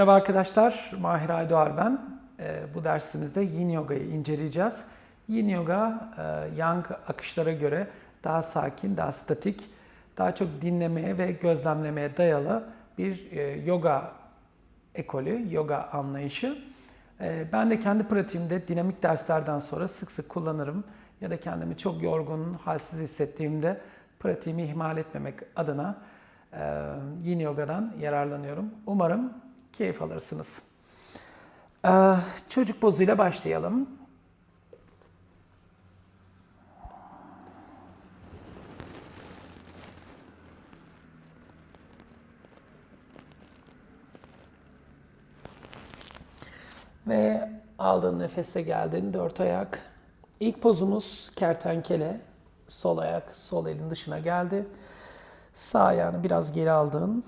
Merhaba arkadaşlar, Mahir Aydoğar ben. Ee, bu dersimizde Yin Yoga'yı inceleyeceğiz. Yin Yoga, e, Yang akışlara göre daha sakin, daha statik, daha çok dinlemeye ve gözlemlemeye dayalı bir e, yoga ekolü, yoga anlayışı. E, Ben de kendi pratiğimde dinamik derslerden sonra sık sık kullanırım ya da kendimi çok yorgun, halsiz hissettiğimde pratiğimi ihmal etmemek adına Yin Yoga'dan yararlanıyorum. Umarım keyif alırsınız. E, Çocuk pozuyla başlayalım. Ve aldığın nefeste geldin. Dört ayak. İlk pozumuz kertenkele. Sol ayak sol elin dışına geldi. Sağ ayağını biraz geri aldın.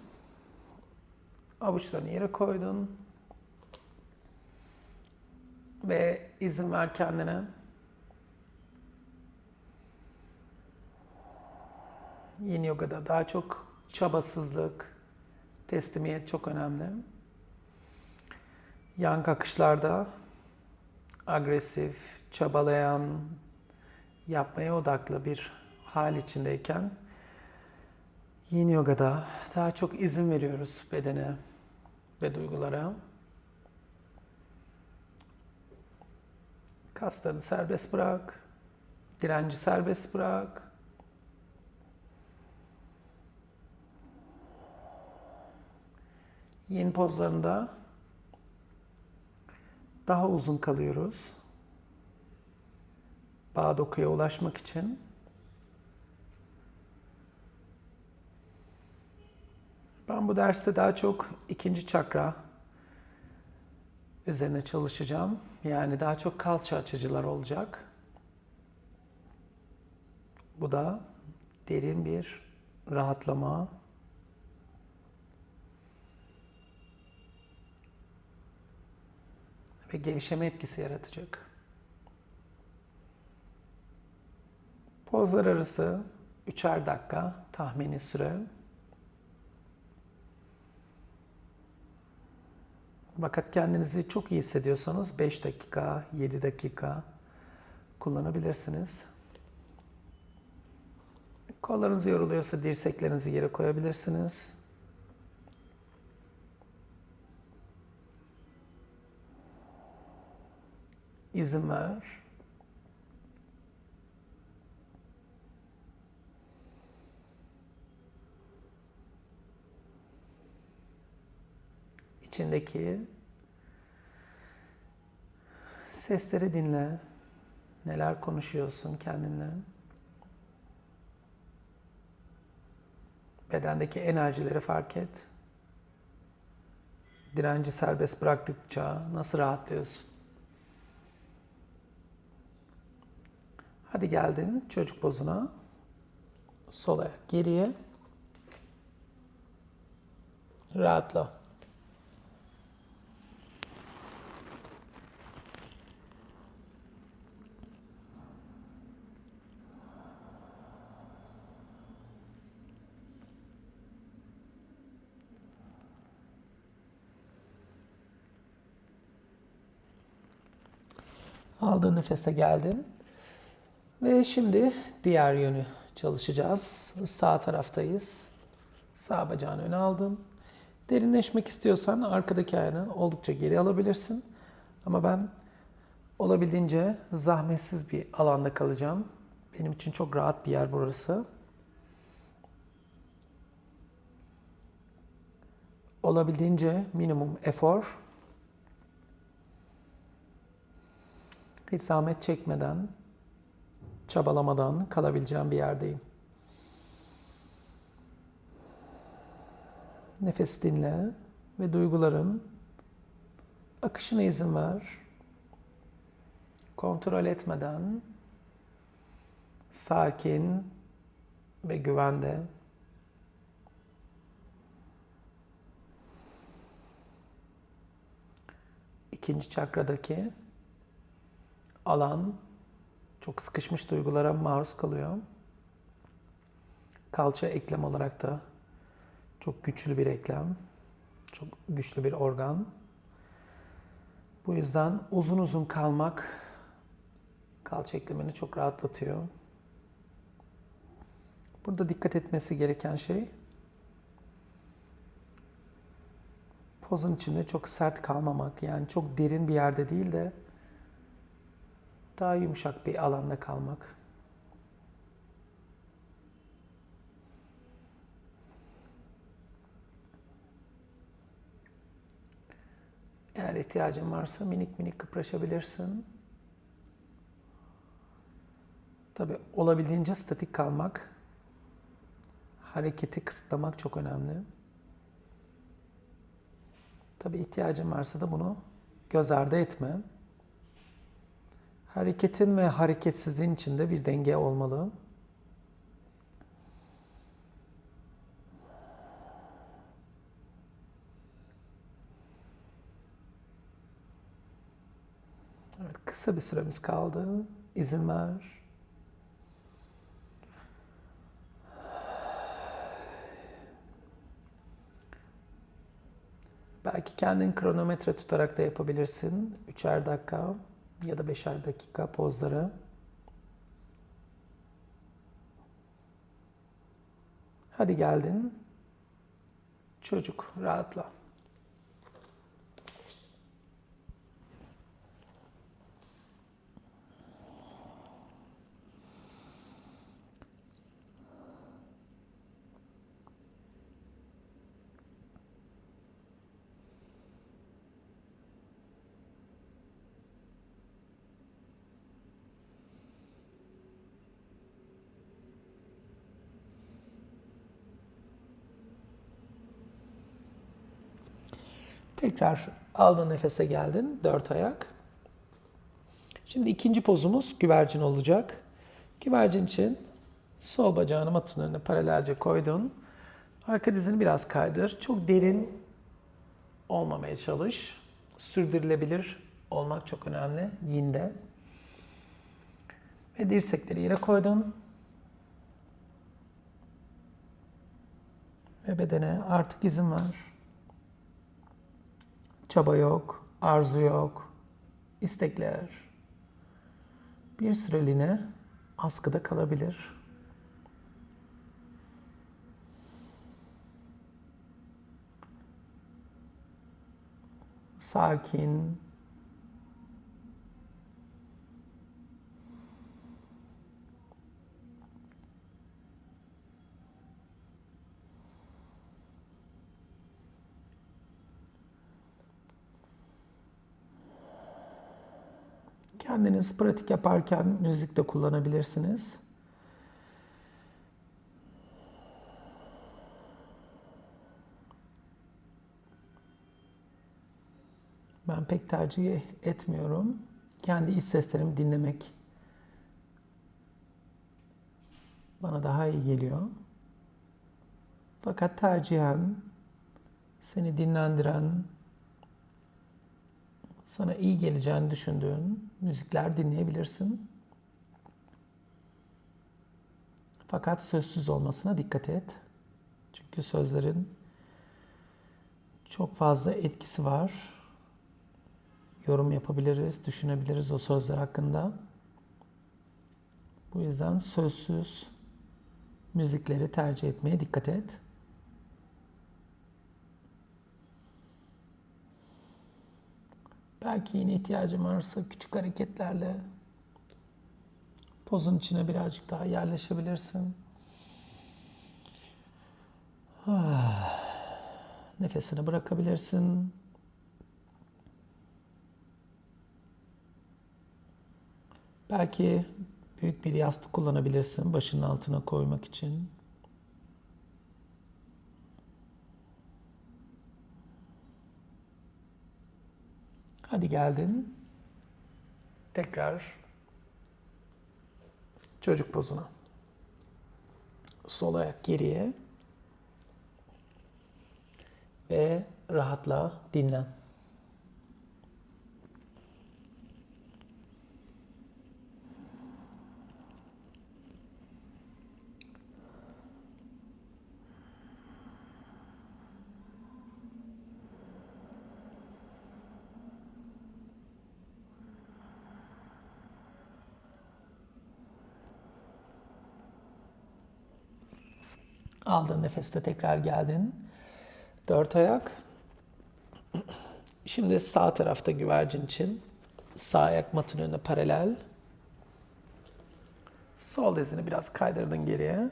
Avuçlarını yere koydun. Ve izin ver kendine. Yin Yoga'da daha çok çabasızlık, teslimiyet çok önemli. Yang akışlarda agresif, çabalayan, yapmaya odaklı bir hal içindeyken Yin Yoga'da daha çok izin veriyoruz bedene ve duygulara. Kasları serbest bırak, direnci serbest bırak. Yin pozlarında daha uzun kalıyoruz. Bağ dokuya ulaşmak için. Ben bu derste daha çok ikinci çakra üzerine çalışacağım. Yani daha çok kalça açıcılar olacak. Bu da derin bir rahatlama, ve gevşeme etkisi yaratacak. Pozlar arası üçer dakika tahmini süre. Fakat kendinizi çok iyi hissediyorsanız 5 dakika, 7 dakika kullanabilirsiniz. Kollarınız yoruluyorsa dirseklerinizi yere koyabilirsiniz. izin ver. İçindeki sesleri dinle. Neler konuşuyorsun kendinle? Bedendeki enerjileri fark et. Direnci serbest bıraktıkça nasıl rahatlıyorsun? Hadi geldin çocuk pozuna. Sol ayak geriye. Rahatla. Aldığın nefeste geldin. Ve şimdi diğer yönü çalışacağız. Sağ taraftayız. Sağ bacağını öne aldın. Derinleşmek istiyorsan arkadaki ayağını oldukça geri alabilirsin. Ama ben olabildiğince zahmetsiz bir alanda kalacağım. Benim için çok rahat bir yer burası. Olabildiğince minimum efor. Hiç zahmet çekmeden çabalamadan kalabileceğim bir yerdeyim. Nefes dinle ve duyguların akışına izin ver. Kontrol etmeden sakin ve güvende ikinci çakradaki alan çok sıkışmış duygulara maruz kalıyor. Kalça eklem olarak da çok güçlü bir eklem. Çok güçlü bir organ. Bu yüzden uzun uzun kalmak kalça eklemini çok rahatlatıyor. Burada dikkat etmesi gereken şey pozun içinde çok sert kalmamak. Yani çok derin bir yerde değil de daha yumuşak bir alanda kalmak. Eğer ihtiyacın varsa minik minik kıpraşabilirsin. Tabi olabildiğince statik kalmak, hareketi kısıtlamak çok önemli. Tabi ihtiyacın varsa da bunu göz ardı etme. Hareketin ve hareketsizliğin içinde bir denge olmalı. Evet, kısa bir süremiz kaldı. İzin ver. Belki kendin kronometre tutarak da yapabilirsin. Üçer dakika ya da beşer dakika pozları. Hadi geldin. Çocuk rahatla. Tekrar aldın nefese geldin. Dört ayak. Şimdi ikinci pozumuz güvercin olacak. Güvercin için sol bacağını matın önüne paralelce koydun. Arka dizini biraz kaydır. Çok derin olmamaya çalış. Sürdürülebilir olmak çok önemli. Yinde. Ve dirsekleri yere koydun. Ve bedene artık izin var. Çaba yok, arzu yok, istekler bir süreliğine askıda kalabilir. Sakin, Kendiniz pratik yaparken müzik de kullanabilirsiniz. Ben pek tercih etmiyorum. Kendi iç seslerimi dinlemek bana daha iyi geliyor. Fakat tercihen seni dinlendiren, sana iyi geleceğini düşündüğün müzikler dinleyebilirsin. Fakat sözsüz olmasına dikkat et. Çünkü sözlerin çok fazla etkisi var. Yorum yapabiliriz, düşünebiliriz o sözler hakkında. Bu yüzden sözsüz müzikleri tercih etmeye dikkat et. Belki yine ihtiyacın varsa küçük hareketlerle pozun içine birazcık daha yerleşebilirsin. Nefesini bırakabilirsin. Belki büyük bir yastık kullanabilirsin başının altına koymak için. Hadi geldin. Tekrar çocuk pozuna. Sol ayak geriye. Ve rahatla dinlen. Aldığın nefeste tekrar geldin. Dört ayak. Şimdi sağ tarafta güvercin için sağ ayak matın önüne paralel. Sol dizini biraz kaydırdın geriye.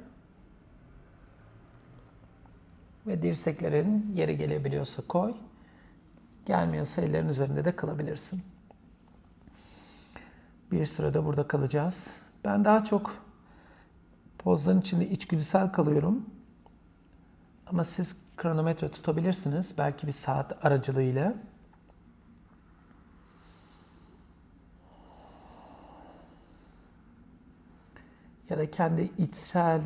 Ve dirseklerin yeri gelebiliyorsa koy. Gelmiyorsa ellerin üzerinde de kılabilirsin. Bir sürede burada kalacağız. Ben daha çok pozların içinde içgüdüsel kalıyorum. Ama siz kronometre tutabilirsiniz. Belki bir saat aracılığıyla. Ya da kendi içsel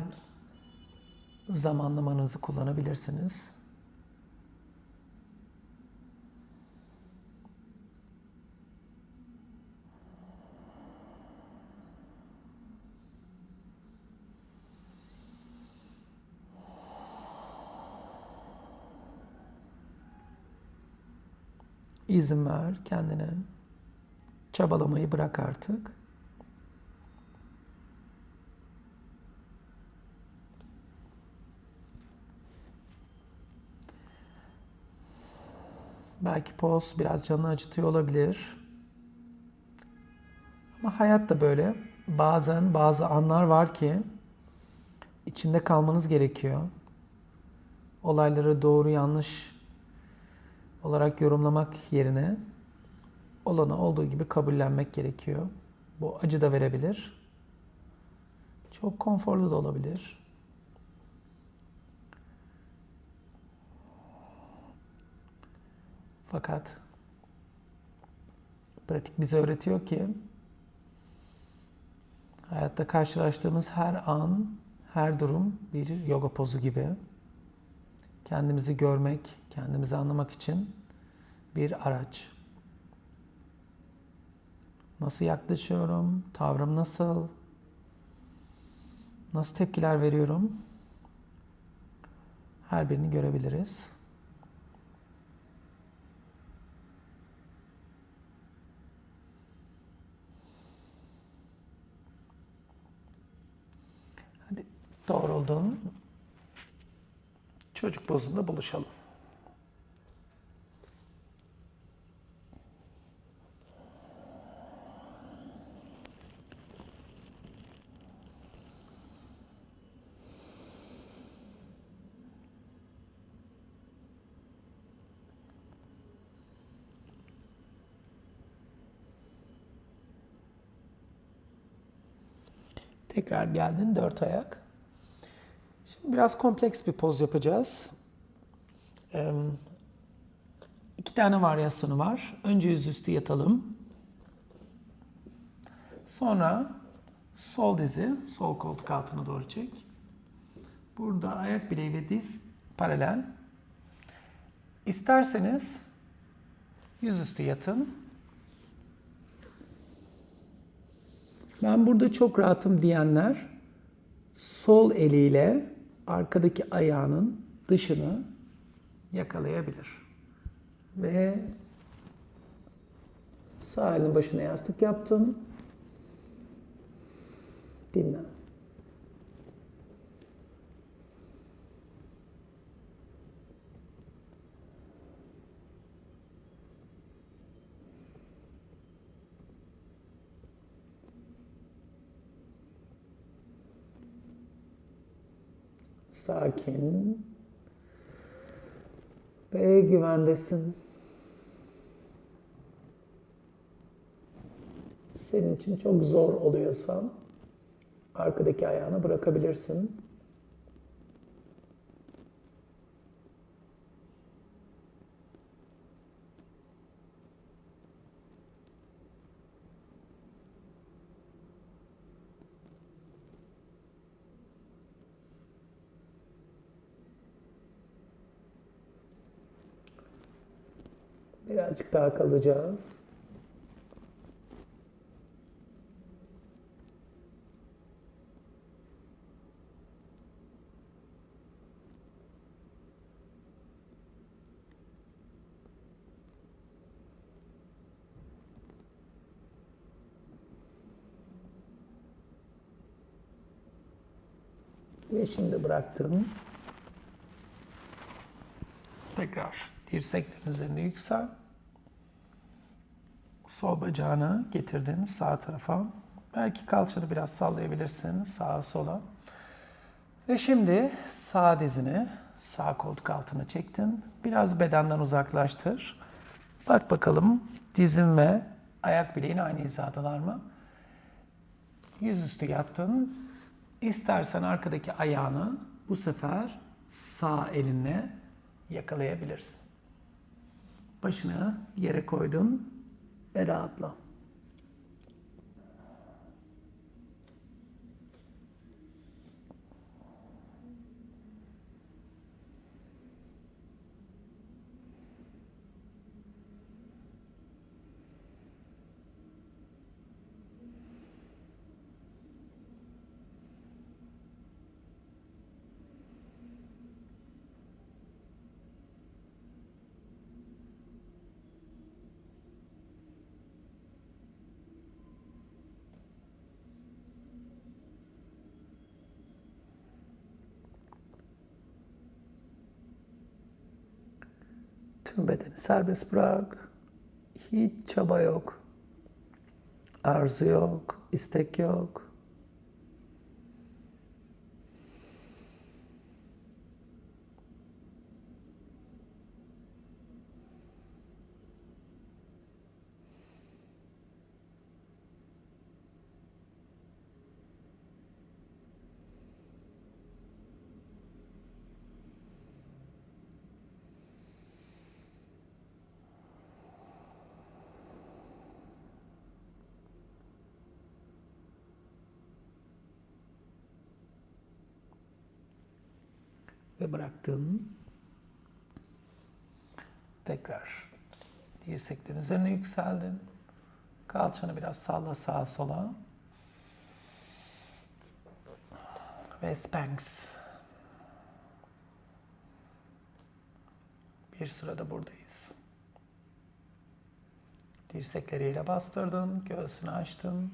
zamanlamanızı kullanabilirsiniz. İzin ver kendine. Çabalamayı bırak artık. Belki poz biraz canını acıtıyor olabilir. Ama hayat da böyle. Bazen bazı anlar var ki içinde kalmanız gerekiyor. Olayları doğru yanlış olarak yorumlamak yerine olanı olduğu gibi kabullenmek gerekiyor. Bu acı da verebilir. Çok konforlu da olabilir. Fakat pratik bize öğretiyor ki hayatta karşılaştığımız her an, her durum bir yoga pozu gibi. Kendimizi görmek, kendimizi anlamak için bir araç. Nasıl yaklaşıyorum? Tavrım nasıl? Nasıl tepkiler veriyorum? Her birini görebiliriz. Hadi doğruldun. Çocuk pozunda buluşalım. Tekrar geldin dört ayak. Biraz kompleks bir poz yapacağız. Ee, iki tane varyasyonu var. Önce yüzüstü yatalım. Sonra sol dizi sol koltuk altına doğru çek. Burada ayak bileği ve diz paralel. İsterseniz yüzüstü yatın. Ben burada çok rahatım diyenler sol eliyle arkadaki ayağının dışını yakalayabilir. Ve sağ elin başına yastık yaptım. Dinlen. Sakin ve güvendesin. Senin için çok zor oluyorsa arkadaki ayağını bırakabilirsin. Birazcık daha kalacağız. Ve şimdi bıraktım. Tekrar dirseklerin üzerinde yüksel. Sol bacağını getirdin sağ tarafa. Belki kalçanı biraz sallayabilirsin sağa sola. Ve şimdi sağ dizini sağ koltuk altına çektin. Biraz bedenden uzaklaştır. Bak bakalım dizin ve ayak bileğin aynı hizadalar mı? Yüzüstü yattın. İstersen arkadaki ayağını bu sefer sağ elinle yakalayabilirsin. Başını yere koydun ve rahatla. Tüm bedeni serbest bırak. Hiç çaba yok. Arzu yok, istek yok. Ve bıraktın. Tekrar dirseklerin üzerine yükseldin. Kalçanı biraz salla sağa sola. Ve Spanx. Bir sırada buradayız. Dirsekleri yere bastırdın, göğsünü açtın.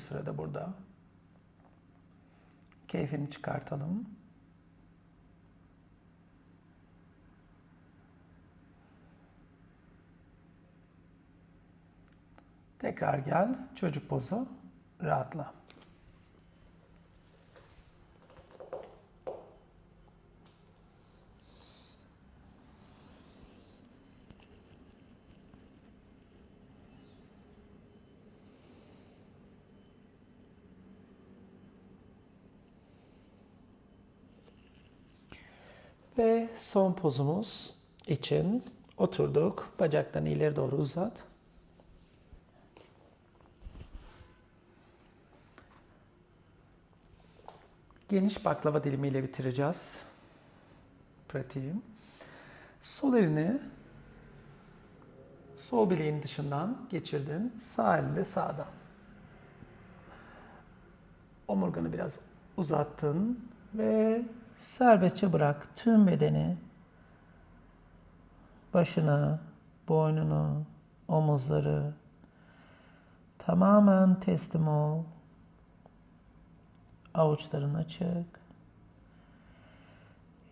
Sırada burada. Keyfini çıkartalım. Tekrar gel. Çocuk pozu. Rahatla. Ve son pozumuz için oturduk. Bacaklarını ileri doğru uzat. Geniş baklava dilimiyle bitireceğiz. Pratiğim. Sol elini sol bileğin dışından geçirdin. Sağ elinde sağdan. Omurganı biraz uzattın ve serbestçe bırak tüm bedeni. Başını, boynunu, omuzları tamamen teslim ol. Avuçların açık.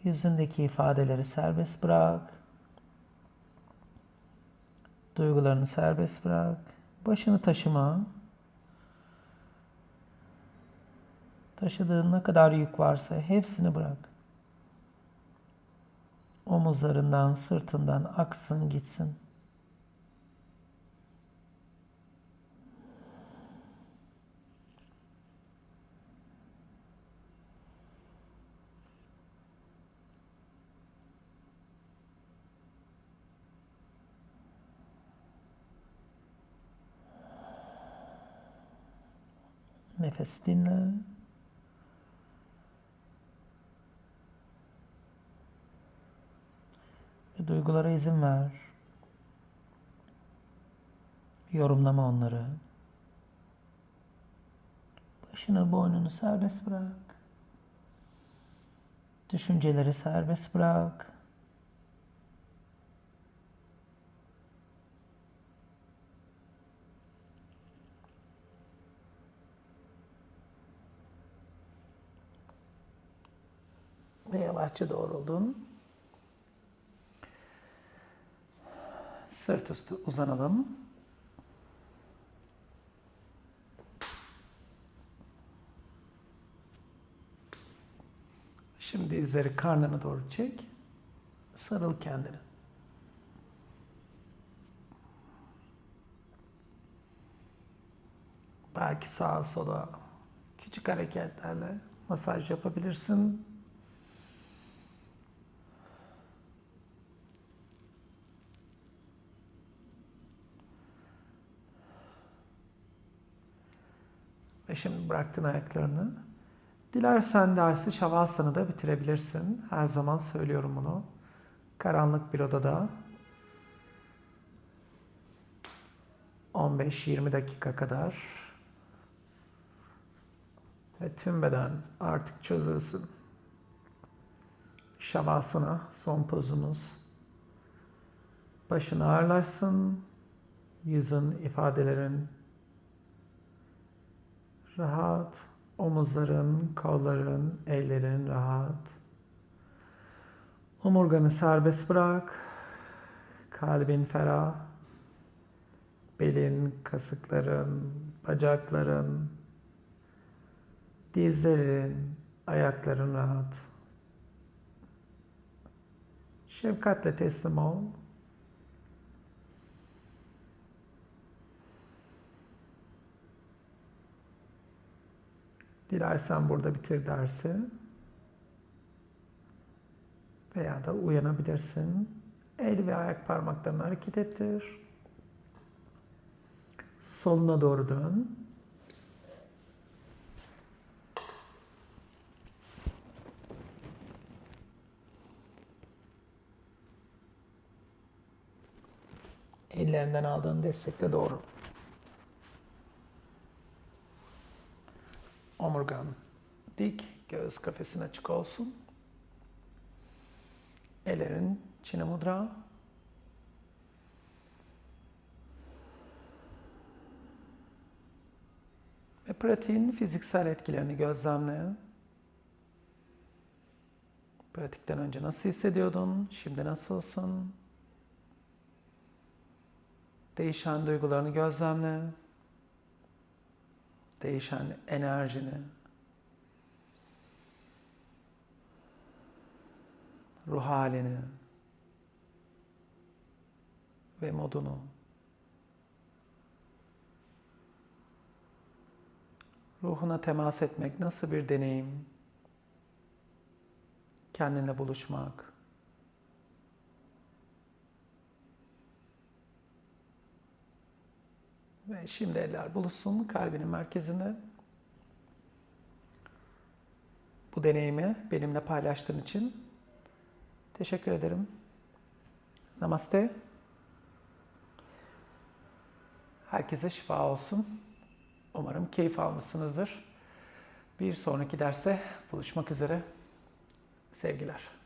Yüzündeki ifadeleri serbest bırak. Duygularını serbest bırak. Başını taşıma. Taşıdığın ne kadar yük varsa hepsini bırak. Omuzlarından, sırtından aksın gitsin. Nefes dinle. Duygulara izin ver. Yorumlama onları. Başını boynunu serbest bırak. Düşünceleri serbest bırak. Ve yavaşça doğruldun. Sırt üstü uzanalım. Şimdi dizleri karnına doğru çek. Sarıl kendini. Belki sağa sola küçük hareketlerle masaj yapabilirsin. Ve şimdi bıraktın ayaklarını. Dilersen dersi Şavasana'da bitirebilirsin. Her zaman söylüyorum bunu. Karanlık bir odada 15-20 dakika kadar ve tüm beden artık çözülsün. Şavasana son pozumuz. Başın ağırlaşsın. Yüzün, ifadelerin rahat. Omuzların, kolların, ellerin rahat. Omurganı serbest bırak. Kalbin ferah. Belin, kasıkların, bacakların, dizlerin, ayakların rahat. Şefkatle teslim ol. Dilersen burada bitir dersi. Veya da uyanabilirsin. El ve ayak parmaklarını hareket ettir. Soluna doğru dön. Ellerinden aldığın destekle doğru. Omurgan dik, göğüs kafesin açık olsun. Ellerin çine mudra. Ve pratiğin fiziksel etkilerini gözlemle. Pratikten önce nasıl hissediyordun? Şimdi nasılsın? Değişen duygularını gözlemle. Değişen enerjini. Ruh halini ve modunu. Ruhuna temas etmek nasıl bir deneyim? Kendinle buluşmak. Ve şimdi eller buluşsun kalbinin merkezinde. Bu deneyimi benimle paylaştığın için teşekkür ederim. Namaste. Herkese şifa olsun. Umarım keyif almışsınızdır. Bir sonraki derste buluşmak üzere. Sevgiler.